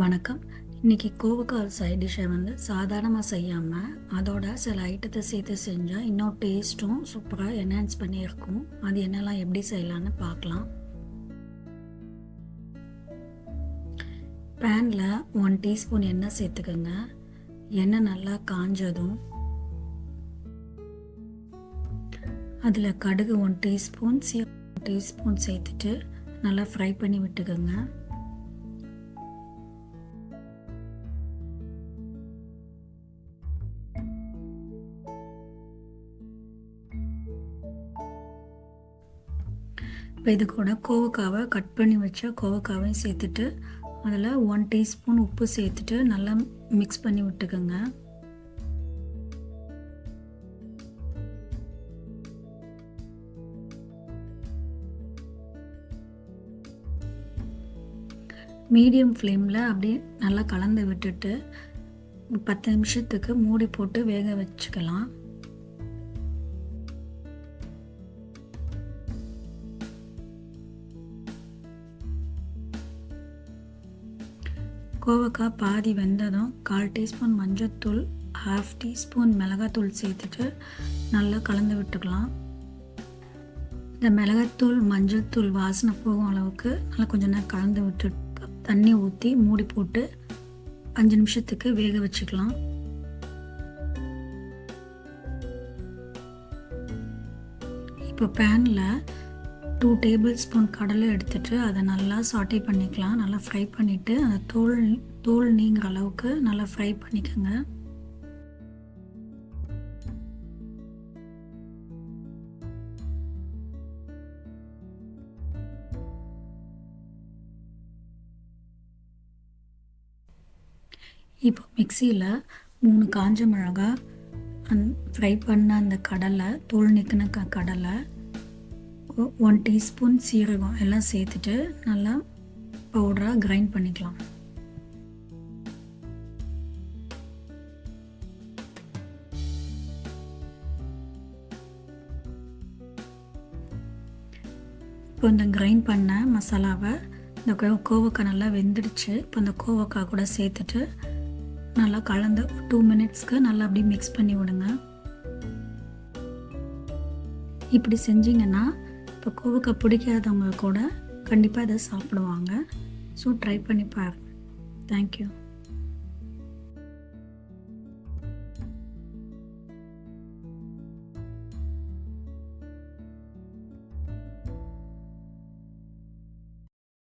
வணக்கம். இன்னைக்கு கோவக்கால் சைட் டிஷ்ஷை வந்து சாதாரணமாக செய்யாமல் அதோட சில ஐட்டத்தை சேர்த்து செஞ்சால் இன்னும் டேஸ்ட்டும் சூப்பராக என்ஹான்ஸ் பண்ணியிருக்கும். அது என்னெல்லாம் எப்படி செய்யலான்னு பார்க்கலாம். பேனில் ஒன் டீஸ்பூன் எண்ணெய் சேர்த்துக்கோங்க. எண்ணெய் நல்லா காஞ்சதும் அதில் கடுகு ஒன் டீஸ்பூன் சீ ஒன் டீஸ்பூன் சேர்த்துட்டு நல்லா ஃப்ரை பண்ணி விட்டுக்கோங்க. இப்போ இது கூட கோவக்காவை கட் பண்ணி வச்ச கோவக்காவையும் சேர்த்துட்டு அதில் ஒன் டீஸ்பூன் உப்பு சேர்த்துட்டு நல்லா மிக்ஸ் பண்ணி விட்டுக்கோங்க. மீடியம் ஃப்ளேமில் அப்படியே நல்லா கலந்து விட்டுட்டு பத்து நிமிஷத்துக்கு மூடி போட்டு வேக வச்சுக்கலாம். கோவக்காய் பாதி வெந்ததும் கால் டீஸ்பூன் மஞ்சத்தூள் ஹாஃப் டீஸ்பூன் மிளகாத்தூள் சேர்த்துட்டு நல்லா கலந்து விட்டுக்கலாம். இந்த மிளகாத்தூள் மஞ்சள் தூள் வாசனை போகும் அளவுக்கு நல்லா கொஞ்சம் நேரம் கலந்து விட்டு தண்ணி ஊற்றி மூடி போட்டு அஞ்சு நிமிஷத்துக்கு வேக வச்சுக்கலாம். இப்போ பேனில் டூ டேபிள் ஸ்பூன் கடலை எடுத்துட்டு அதை நல்லா சாட்டை பண்ணிக்கலாம். நல்லா ஃப்ரை பண்ணிவிட்டு அந்த தோல் தோல் நீங்கிற அளவுக்கு நல்லா ஃப்ரை பண்ணிக்கோங்க. இப்போ மிக்சியில் மூணு காஞ்ச மிளகா அந் ஃப்ரை பண்ண அந்த கடலை தோல் நிற்கின க கடலை ஒன் டீஸ்பூன் சீரகம் எல்லாம் சேர்த்துட்டு நல்லா பவுடராக கிரைண்ட் பண்ணிக்கலாம். இப்போ இந்த கிரைண்ட் பண்ண மசாலாவை இந்த கோவக்காய் நல்லா வெந்துடுச்சு. இப்போ இந்த கோவக்காய் கூட சேர்த்துட்டு நல்லா கலந்து டூ மினிட்ஸ்க்கு நல்லா அப்படியே மிக்ஸ் பண்ணி விடுங்க. இப்படி செஞ்சிங்கன்னா இப்போ கோவக்காய் பிடிக்காதவங்க கூட கண்டிப்பாக இதை சாப்பிடுவாங்க. ஸோ ட்ரை பண்ணி பாருங்கள் தேங்க்யூ